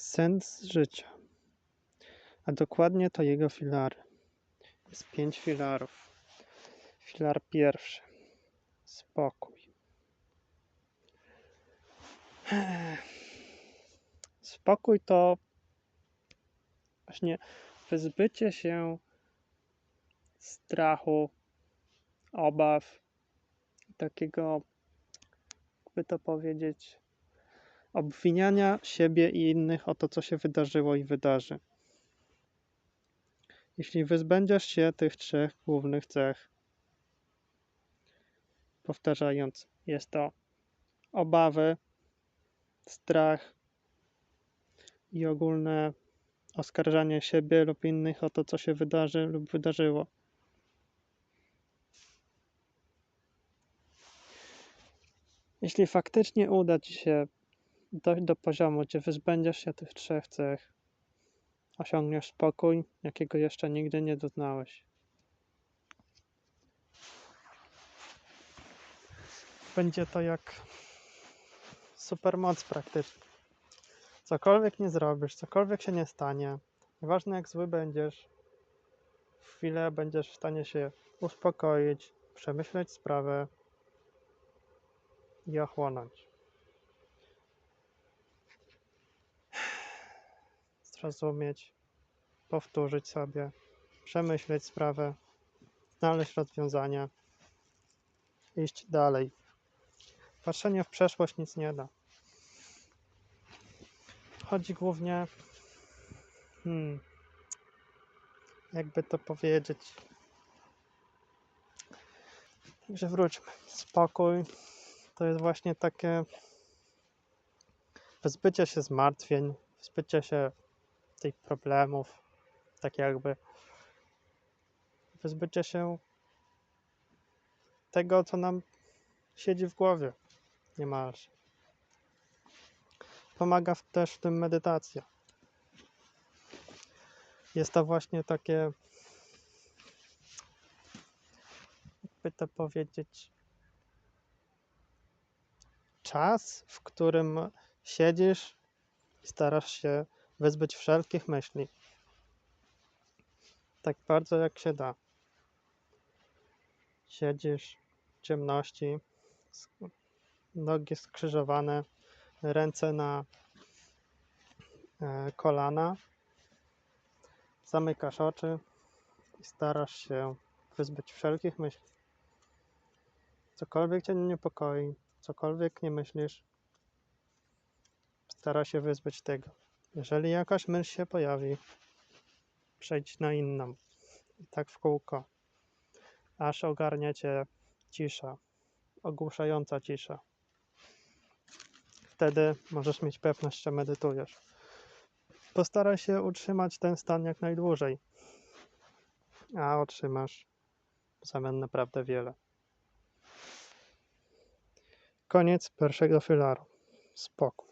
Sens życia, a dokładnie to jego filary. Jest pięć filarów. Filar pierwszy. Spokój. Spokój to właśnie wyzbycie się strachu, obaw, takiego, jakby to powiedzieć, obwiniania siebie i innych o to, co się wydarzyło i wydarzy. Jeśli wyzbędziesz się tych trzech głównych cech, powtarzając, jest to obawy, strach i ogólne oskarżanie siebie lub innych o to, co się wydarzy lub wydarzyło. Jeśli faktycznie uda ci się dojść do poziomu, gdzie wyzbędziesz się tych trzech cech, osiągniesz spokój, jakiego jeszcze nigdy nie doznałeś. Będzie to jak supermoc praktycznie. Cokolwiek nie zrobisz, cokolwiek się nie stanie, nieważne jak zły będziesz, w chwilę będziesz w stanie się uspokoić, przemyśleć sprawę i ochłonąć. Zrozumieć, powtórzyć sobie, przemyśleć sprawę, znaleźć rozwiązania, iść dalej. Patrzenie w przeszłość nic nie da. Chodzi głównie, hmm, jakby to powiedzieć. Także wróćmy. Spokój to jest właśnie takie wyzbycie się zmartwień, wyzbycie się tych problemów, tak jakby wyzbycie się tego, co nam siedzi w głowie niemalże. Pomaga w- też w tym medytacja. Jest to właśnie takie, jakby to powiedzieć, czas, w którym siedzisz i starasz się wyzbyć wszelkich myśli. Tak bardzo jak się da. Siedzisz w ciemności, nogi skrzyżowane, ręce na e, kolana. Zamykasz oczy i starasz się wyzbyć wszelkich myśli. Cokolwiek cię niepokoi, cokolwiek nie myślisz, stara się wyzbyć tego. Jeżeli jakaś myśl się pojawi, przejdź na inną. I tak w kółko, aż ogarnia cię cisza, ogłuszająca cisza. Wtedy możesz mieć pewność, że medytujesz. Postaraj się utrzymać ten stan jak najdłużej, a otrzymasz w zamian naprawdę wiele. Koniec pierwszego filaru. Spokój.